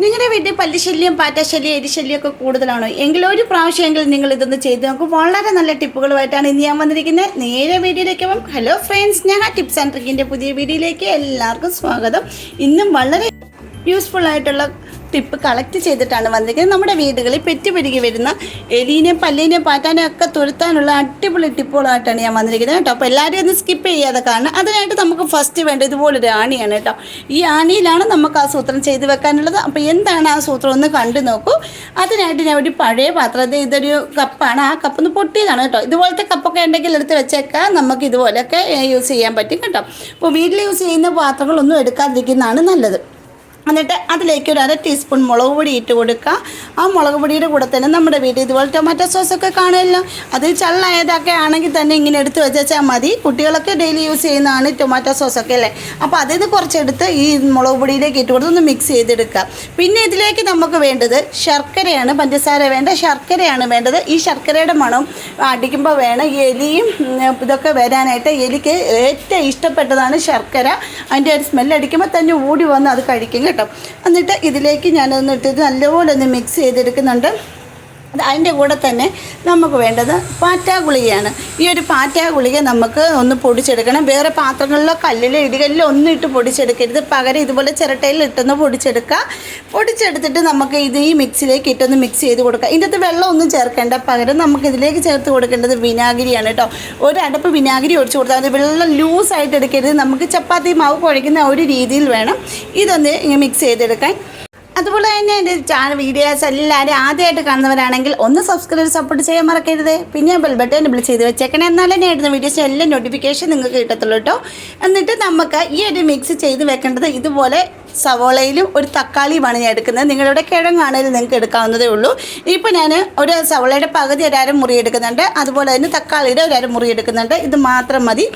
നിങ്ങളുടെ വീട്ടിൽ പല്ലിശല്യം പാറ്റശല്യം എരിശല്യം ഒക്കെ കൂടുതലാണോ? എങ്കിലും ഒരു പ്രാവശ്യമെങ്കിലും നിങ്ങൾ ഇതൊന്ന് ചെയ്ത് നോക്കും. വളരെ നല്ല ടിപ്പുകളുമായിട്ടാണ് ഇന്ന് ഞാൻ വന്നിരിക്കുന്നത്. നേരെ വീഡിയോയിലേക്ക് പോകും ഹലോ ഫ്രണ്ട്സ് ഞാൻ ആ ടിപ്സ് ആൻഡ് ട്രിക്കിന്റെ പുതിയ വീഡിയോയിലേക്ക് എല്ലാവർക്കും സ്വാഗതം. ഇന്നും വളരെ യൂസ്ഫുൾ ആയിട്ടുള്ള ടിപ്പ് കളക്ട് ചെയ്തിട്ടാണ് വന്നിരിക്കുന്നത്. നമ്മുടെ വീടുകളിൽ പെറ്റി പെരുകി വരുന്ന എലീനെയും പല്ലിനെയും പാറ്റാനെയും ഒക്കെ തുരുത്താനുള്ള അടിപൊളി ടിപ്പുകളായിട്ടാണ് ഞാൻ വന്നിരിക്കുന്നത് കേട്ടോ. അപ്പോൾ എല്ലാവരും ഒന്ന് സ്കിപ്പ് ചെയ്യാതെ കാണണം അതിനായിട്ട് നമുക്ക് ഫസ്റ്റ് വേണ്ട ഇതുപോലൊരു ആണിയാണ് കേട്ടോ. ഈ ആണിയിലാണ് നമുക്ക് ആ സൂത്രം ചെയ്ത് വെക്കാനുള്ളത്. അപ്പോൾ എന്താണ് ആ സൂത്രം ഒന്ന് കണ്ടു നോക്കൂ. അതിനായിട്ട് ഞാൻ ഒരു പഴയ പാത്രം ഇത് ഇതൊരു കപ്പാണ് ആ കപ്പ് ഒന്ന് പൊട്ടിയതാണ് കേട്ടോ. ഇതുപോലത്തെ കപ്പൊക്കെ ഉണ്ടെങ്കിൽ എടുത്ത് വെച്ചേക്കാം. നമുക്ക് ഇതുപോലെയൊക്കെ യൂസ് ചെയ്യാൻ പറ്റും കേട്ടോ. അപ്പോൾ വീട്ടിൽ യൂസ് ചെയ്യുന്ന പാത്രങ്ങളൊന്നും എടുക്കാതിരിക്കുന്നതാണ് നല്ലത്. എന്നിട്ട് അതിലേക്ക് ഒരു അര ടീസ്പൂൺ മുളക് പൊടി ഇട്ട് കൊടുക്കുക. ആ മുളക് പൊടിയുടെ കൂടെ തന്നെ നമ്മുടെ വീട്ടിൽ ഇതുപോലെ ടൊമാറ്റോ സോസൊക്കെ കാണുമല്ലോ. അത് ചള്ളായതൊക്കെ ആണെങ്കിൽ തന്നെ ഇങ്ങനെ എടുത്ത് വെച്ചാൽ മതി. കുട്ടികളൊക്കെ ഡെയിലി യൂസ് ചെയ്യുന്നതാണ് ടൊമാറ്റോ സോസൊക്കെ അല്ലേ? അപ്പോൾ അതിൽ നിന്ന് കുറച്ചെടുത്ത് ഈ മുളക് പൊടിയിലേക്ക് ഇട്ട് കൊടുത്ത് ഒന്ന് മിക്സ് ചെയ്തെടുക്കുക. പിന്നെ ഇതിലേക്ക് നമുക്ക് വേണ്ടത് ശർക്കരയാണ് പഞ്ചസാര വേണ്ട ശർക്കരയാണ് വേണ്ടത്. ഈ ശർക്കരയുടെ മണം അടിക്കുമ്പോൾ വേണം എലിയും ഇതൊക്കെ വരാനായിട്ട് എലിക്ക് ഏറ്റവും ഇഷ്ടപ്പെട്ടതാണ് ശർക്കര. അതിന്റെ ഒരു സ്മെല്ല് അടിക്കുമ്പോൾ തന്നെ ഓടി വന്ന് അത് കഴിക്കും കേട്ടോ. എന്നിട്ട് ഇതിലേക്ക് ഞാനൊന്ന് ഇട്ടിട്ട് നല്ലപോലെ ഒന്ന് മിക്സ് ചെയ്തെടുക്കുന്നുണ്ട്. അതിന്റെ കൂടെ തന്നെ നമുക്ക് വേണ്ടത് പാറ്റാ ഗുളികയാണ് ഈ ഒരു പാറ്റാ ഗുളിക നമുക്ക് ഒന്ന് പൊടിച്ചെടുക്കണം. വേറെ പാത്രങ്ങളിലോ കല്ലിലോ ഇടികല്ലിലോ ഒന്നും ഇട്ട് പൊടിച്ചെടുക്കരുത്. പകരം ഇതുപോലെ ചിരട്ടയിൽ ഇട്ടൊന്ന് പൊടിച്ചെടുക്കുക. പൊടിച്ചെടുത്തിട്ട് നമുക്ക് ഇത് ഈ മിക്സിലേക്ക് ഇട്ടൊന്ന് മിക്സ് ചെയ്ത് കൊടുക്കുക. ഇതിന്റെ അകത്ത് വെള്ളം ഒന്നും ചേർക്കേണ്ട. പകരം നമുക്ക് ഇതിലേക്ക് ചേർത്ത് കൊടുക്കേണ്ടത് വിനാഗിരിയാണ് കേട്ടോ. ഒരു അടപ്പ് വിനാഗിരി ഒഴിച്ച് കൊടുത്താൽ മതി. വെള്ളം ലൂസായിട്ട് എടുക്കരുത്. നമുക്ക് ചപ്പാത്തി മാവ് കുഴയ്ക്കുന്ന ഒരു രീതിയിൽ വേണം. ഇതൊന്ന് മിക്സ് ചെയ്തെടുക്കാൻ. അതുപോലെ തന്നെ എന്റെ ചാനൽ വീഡിയോസ് എല്ലാവരും ആദ്യമായിട്ട് കാണുന്നവരാണെങ്കിൽ ഒന്ന് സബ്സ്ക്രൈബ് സപ്പോർട്ട് ചെയ്യാൻ മറക്കരുത്. പിന്നെ ബെൽ ബട്ടൺ ബിൾ ചെയ്ത് വെച്ചേക്കണേ. എന്നാലേ നേടുന്ന വീഡിയോസ് എല്ലാം നോട്ടിഫിക്കേഷൻ നിങ്ങൾക്ക് കിട്ടത്തുള്ളൂ കേട്ടോ എന്നിട്ട് നമുക്ക് ഈ ഒരു മിക്സ് ചെയ്ത് വെക്കേണ്ടത് ഇതുപോലെ സവോളയിലും ഒരു തക്കാളിയുമാണ് ഞാൻ എടുക്കുന്നത്. നിങ്ങളുടെ കിഴങ്ങാണെങ്കിലും നിങ്ങൾക്ക് എടുക്കാവുന്നതേ ഉള്ളൂ. ഇപ്പോൾ ഞാൻ ഒരു സവോളയുടെ പകുതി ഒരാരം മുറി എടുക്കുന്നുണ്ട്. അതുപോലെ തന്നെ തക്കാളിയുടെ ഒരാരം മുറി എടുക്കുന്നുണ്ട്. ഇത് മാത്രം മതി.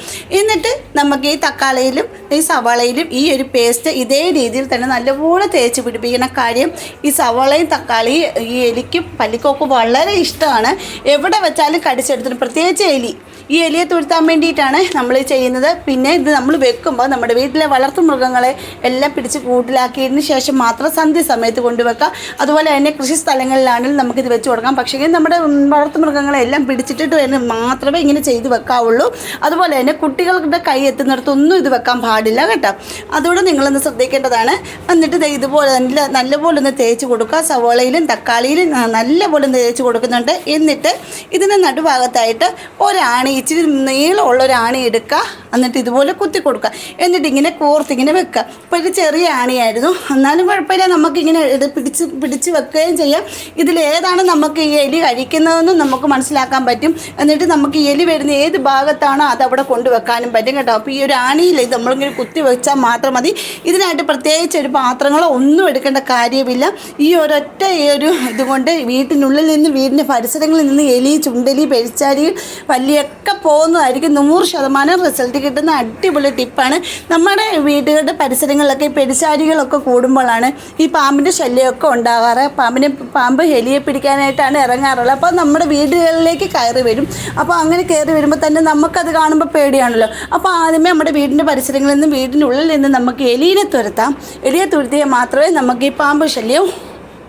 എന്നിട്ട് നമുക്ക് ഈ തക്കാളിയിലും ഈ സവാളയിലും ഈ ഒരു പേസ്റ്റ് ഇതേ രീതിയിൽ തന്നെ നല്ലപോലെ തേച്ച് പിടിപ്പിക്കുന്ന കാര്യം ഈ സവാളയും തക്കാളി ഈ എലിക്കും പല്ലിക്കൊക്കെ വളരെ ഇഷ്ടമാണ്. എവിടെ വെച്ചാലും കടിച്ചെടുത്തിട്ട് പ്രത്യേകിച്ച് എലി. ഈ എലിയെ തുരുത്താൻ വേണ്ടിയിട്ടാണ് നമ്മൾ ചെയ്യുന്നത്. പിന്നെ ഇത് നമ്മൾ വെക്കുമ്പോൾ നമ്മുടെ വീട്ടിലെ വളർത്തു മൃഗങ്ങളെ എല്ലാം പിടിച്ച് കൂട്ടിലാക്കിയതിന് ശേഷം മാത്രം സന്ധ്യ സമയത്ത് കൊണ്ടുവെക്കാം. അതുപോലെ തന്നെ കൃഷി സ്ഥലങ്ങളിലാണെങ്കിലും നമുക്കിത് വെച്ച് കൊടുക്കാം. പക്ഷേ നമ്മുടെ വളർത്തുമൃഗങ്ങളെല്ലാം പിടിച്ചിട്ടിട്ട് തന്നെ മാത്രമേ ഇങ്ങനെ ചെയ്ത് വെക്കാവുള്ളൂ. അതുപോലെ തന്നെ കുട്ടികളുടെ കൈ എത്തുന്നിടത്തൊന്നും ഇത് വെക്കാൻ പാടില്ല കേട്ടോ. അതുകൊണ്ട് നിങ്ങളൊന്ന് ശ്രദ്ധിക്കേണ്ടതാണ്. എന്നിട്ട് ഇതുപോലെ നല്ല നല്ലപോലെ ഒന്ന് തേച്ച് കൊടുക്കുക. സവോളയിലും തക്കാളിയിലും നല്ലപോലെ ഒന്ന് തേച്ച് കൊടുക്കുന്നുണ്ട്. എന്നിട്ട് ഇതിന് നടുഭാഗത്തായിട്ട് ഒരാണി ഇച്ചിരി നീളമുള്ള ഒരു ആണി എടുക്കുക. എന്നിട്ട് ഇതുപോലെ കുത്തി കൊടുക്കുക. എന്നിട്ട് ഇങ്ങനെ കോർത്തിങ്ങനെ വെക്കുക. ഇപ്പോൾ ഇത് ചെറിയ ആണിയായിരുന്നു എന്നാലും കുഴപ്പമില്ല. നമുക്കിങ്ങനെ ഇത് പിടിച്ച് പിടിച്ച് വെക്കുകയും ചെയ്യാം. ഇതിൽ ഏതാണ് നമുക്ക് ഈ എലി കഴിക്കുന്നതെന്നും നമുക്ക് മനസ്സിലാക്കാൻ പറ്റും. എന്നിട്ട് നമുക്ക് എലി വരുന്ന ഏത് ഭാഗത്താണോ അത് അവിടെ കൊണ്ടുവെക്കാനും പറ്റും കേട്ടോ. അപ്പോൾ ഈ ഒരു ആണിയിൽ ഇത് നമ്മളിങ്ങനെ കുത്തി വെച്ചാൽ മാത്രം മതി. ഇതിനായിട്ട് പ്രത്യേകിച്ച് ഒരു പാത്രങ്ങളോ ഒന്നും എടുക്കേണ്ട കാര്യമില്ല. ഈ ഒരൊറ്റ ഈ ഒരു ഇതുകൊണ്ട് വീട്ടിനുള്ളിൽ നിന്ന് വീടിന്റെ പരിസരങ്ങളിൽ നിന്ന് എലി ചുണ്ടലി പെരിച്ചാലി പല്ലിയൊക്കെ പോകുന്നതായിരിക്കും നൂറ് ശതമാനം റിസൾട്ട് കിട്ടുന്ന അടിപൊളി ടിപ്പാണ്. നമ്മുടെ വീടുകളുടെ പരിസരങ്ങളിലൊക്കെ ഈ പെരിച്ചാരികളൊക്കെ കൂടുമ്പോഴാണ് ഈ പാമ്പിന്റെ ശല്യമൊക്കെ ഉണ്ടാകാറ്. പാമ്പിനെ പാമ്പ് എലിയെ പിടിക്കാനായിട്ടാണ് ഇറങ്ങാറുള്ളത്. അപ്പോൾ നമ്മുടെ വീടുകളിലേക്ക് കയറി വരും. അപ്പോൾ അങ്ങനെ കയറി വരുമ്പോൾ തന്നെ നമുക്കത് കാണുമ്പോൾ പേടിയാണല്ലോ. അപ്പോൾ ആദ്യമേ നമ്മുടെ വീടിന്റെ പരിസരങ്ങളിൽ നിന്ന് വീടിനുള്ളിൽ നിന്ന് നമുക്ക് എലിയെ തുരത്താം. എലിയെ തുരുത്തിയാൽ മാത്രമേ നമുക്ക് ഈ പാമ്പ് ശല്യം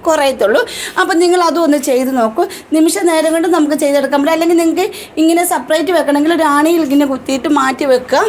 കുറയത്തുള്ളൂ. അപ്പം നിങ്ങൾ അതും ഒന്ന് ചെയ്ത് നോക്കൂ. നിമിഷ നേരം കൊണ്ട് നമുക്ക് ചെയ്തെടുക്കാൻ പറ്റും. അല്ലെങ്കിൽ നിങ്ങൾക്ക് ഇങ്ങനെ സെപ്പറേറ്റ് വെക്കണമെങ്കിൽ ഒരു ആണിയിൽ ഇങ്ങനെ കുത്തിയിട്ട് മാറ്റി വെക്കുക.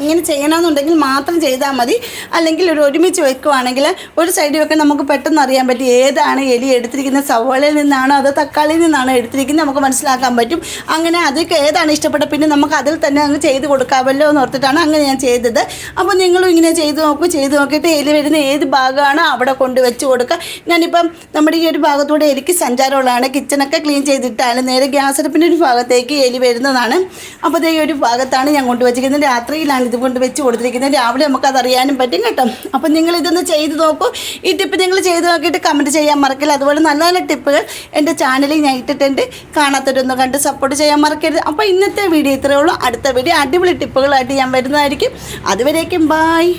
ഇങ്ങനെ ചെയ്യണമെന്നുണ്ടെങ്കിൽ മാത്രം ചെയ്താൽ മതി. അല്ലെങ്കിൽ ഒരു ഒരുമിച്ച് വെക്കുവാണെങ്കിൽ ഒരു സൈഡിൽ വെക്കാൻ നമുക്ക് പെട്ടെന്ന് അറിയാൻ പറ്റും ഏതാണ് എലി എടുത്തിരിക്കുന്നത്. സവോളയിൽ നിന്നാണോ അതോ തക്കാളിയിൽ നിന്നാണോ എടുത്തിരിക്കുന്നത് നമുക്ക് മനസ്സിലാക്കാൻ പറ്റും. അങ്ങനെ അതൊക്കെ ഏതാണ് ഇഷ്ടപ്പെട്ട പിന്നെ നമുക്ക് അതിൽ തന്നെ അങ്ങ് ചെയ്ത് കൊടുക്കാമല്ലോ എന്ന് ഓർത്തിട്ടാണ് അങ്ങനെ ഞാൻ ചെയ്തത്. അപ്പോൾ നിങ്ങളും ഇങ്ങനെ ചെയ്ത് നോക്കും ചെയ്ത് നോക്കിയിട്ട് എലി വരുന്ന ഏത് ഭാഗമാണോ അവിടെ കൊണ്ട് വെച്ച് കൊടുക്കുക. ഞാനിപ്പം നമ്മുടെ ഈ ഒരു ഭാഗത്തൂടെ എലിക്ക് സഞ്ചാരമുള്ളതാണ്. കിച്ചണൊക്കെ ക്ലീൻ ചെയ്തിട്ടാണ് നേരെ ഗ്യാസ് അടുപ്പിന്റെ ഒരു ഭാഗത്തേക്ക് എലി വരുന്നതാണ്. അപ്പോൾ ഈ ഒരു ഭാഗത്താണ് ഞാൻ കൊണ്ടുവച്ചിരിക്കുന്നത് രാത്രിയിലാണ് ഇത് കൊണ്ട് വെച്ച് കൊടുത്തിരിക്കുന്നത്. രാവിലെ നമുക്കത് അറിയാനും പറ്റും കേട്ടോ. അപ്പം നിങ്ങൾ ഇതൊന്ന് ചെയ്ത് നോക്കൂ. ഈ ടിപ്പ് നിങ്ങൾ ചെയ്ത് നോക്കിയിട്ട് കമന്റ് ചെയ്യാൻ മറക്കില്ല അതുപോലെ നല്ല നല്ല ടിപ്പുകൾ എന്റെ ചാനലിൽ ഞാൻ ഇട്ടിട്ടുണ്ട്. കാണാത്തവരൊന്ന് കണ്ട് സപ്പോർട്ട് ചെയ്യാൻ മറക്കരുത്. അപ്പോൾ ഇന്നത്തെ വീഡിയോ ഇത്രയേ ഉള്ളൂ. അടുത്ത വീഡിയോ അടിപൊളി ടിപ്പുകളായിട്ട് ഞാൻ വരുന്നതായിരിക്കും. അതുവരേക്കും ബായ്